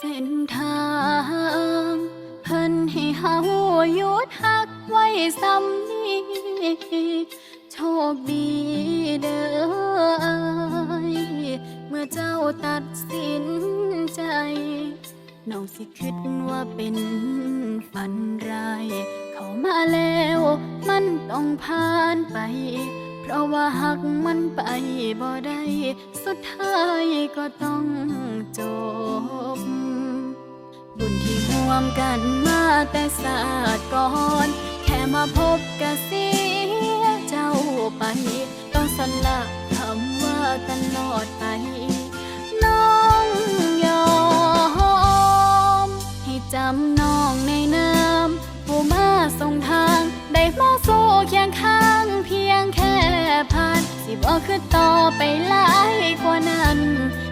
เส้นทางเพิ่นให้เฮาหยุดหักไว้ซ้ำนี้โชคดีเด้อไอเมื่อเจ้าตัดสินใจ น้องสิคิดว่าเป็นฝันไรเขามาแล้วมันต้องผ่านไป เพราะว่าหักมันไปบ่ได้สุดท้ายก็ต้องจบ บุญที่ห่วมกันมาแต่ศาสตร์ก่อน แค่มาพบกะเสียเจ้าไป ต้องสละคำว่าตลอดไป น้องยอม ให้จำน้องใน ก็คือต่อไปหลายกว่านั้น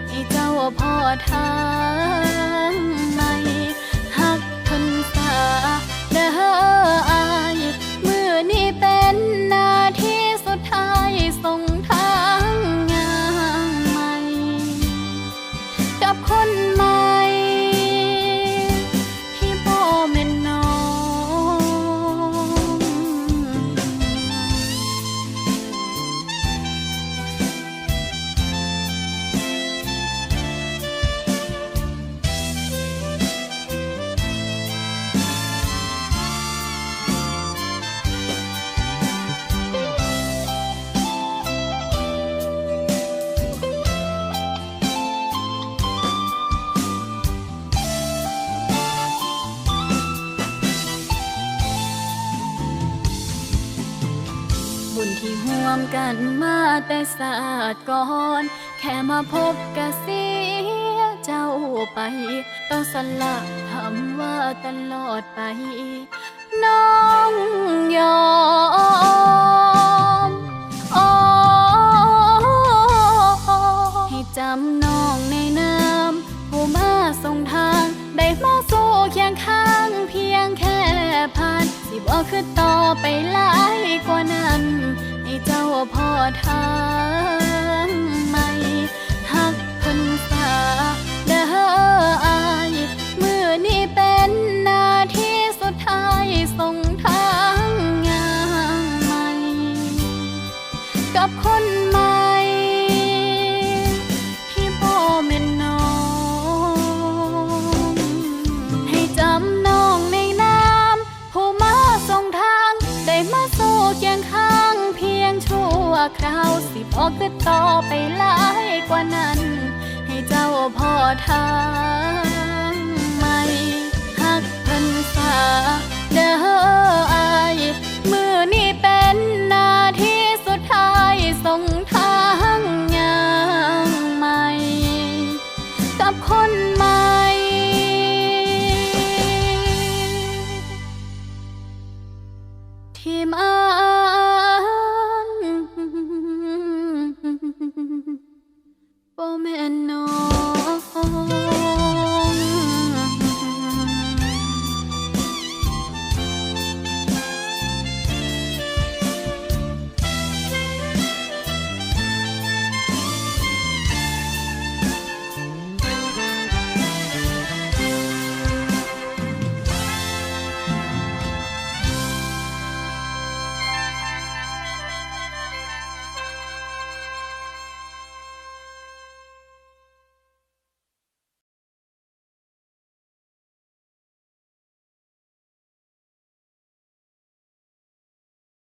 ให้เจ้าพอทาง ที่ห่วมกันมาแต่ศาสตร์ก่อน แค่มาพบกะเสียเจ้าไป ต้องสละคำว่าตลอดไป น้องยอมโอ้ให้จำน้องในน้ำผู้มาส่งทาง ได้มาสู้เคียงข้างเพียงแค่ผ่านสิบ่คือต่อไปหลายกว่านั้นให้ เจ้าพ่อทา พอคือต่อไปหลายกว่านั้น ให้เจ้าพอทา ቆመ እኖ